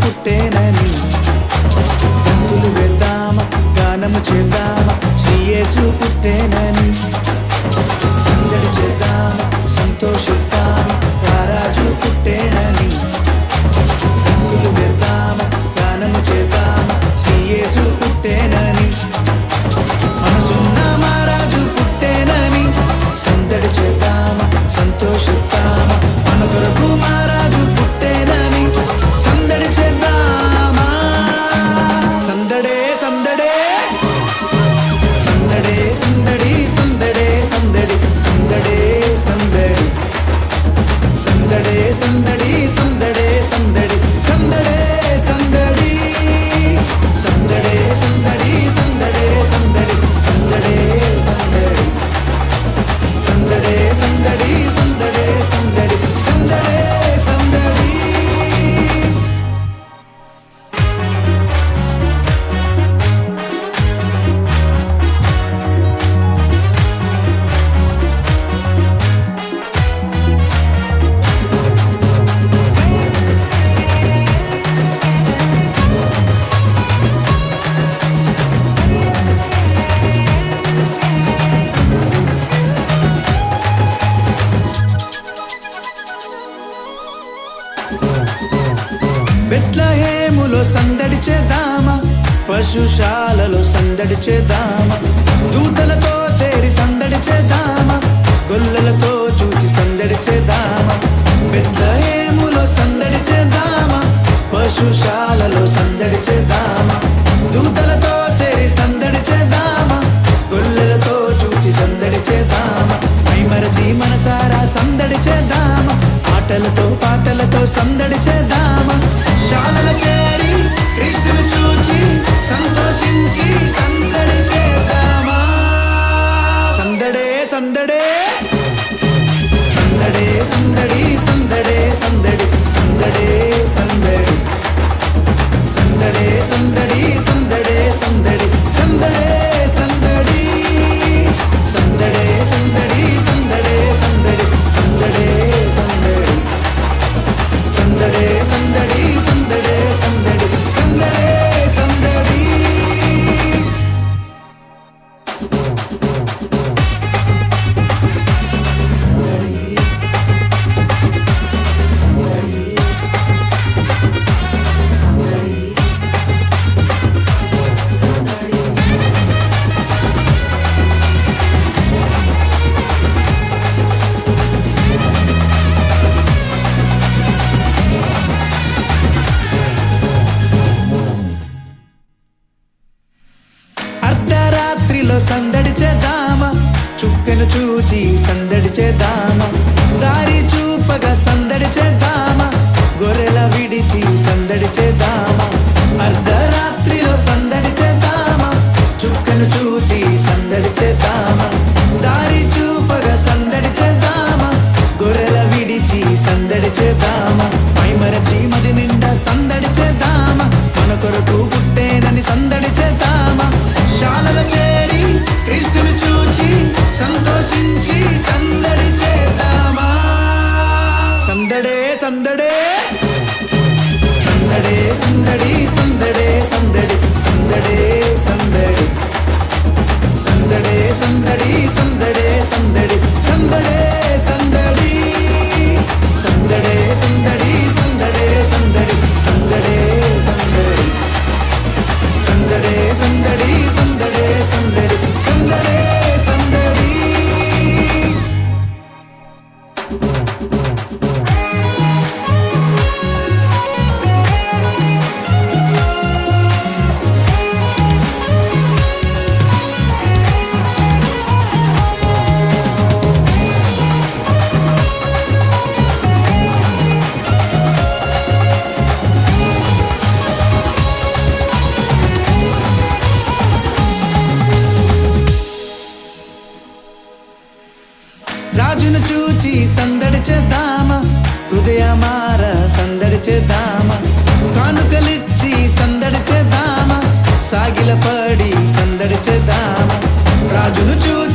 por pena. శిశుశాలలో సందడి చేద్దామా? చేద్దామా? దారి చూపగా సందడి చేద్దామా? గొర్రెల విడిచి సందడి చేద్దామా? అర్ధరాత్రిలో సందడి చేద్దామా? చుక్కను చూచి సందడి చేద్దామా? దారి చూపగా సందడి చేద్దామా? గొర్రెల విడిచి సందడి చేద్దామా? మైమర చీమది నిండా సందడి చేద్దామా? మన కొరకు పుట్టేనని సందడి చేద్దామా? శాలల చేరి క్రీస్తును చూచి సంతోషించి సంద రాజును చూచి సందడి చేద్దామా? హృదయమార సందడి చేద్దామా? కానుకలిచ్చి సందడి చేద్దామా? సాగిల పడి సందడి చేద్దామా? రాజును చూచి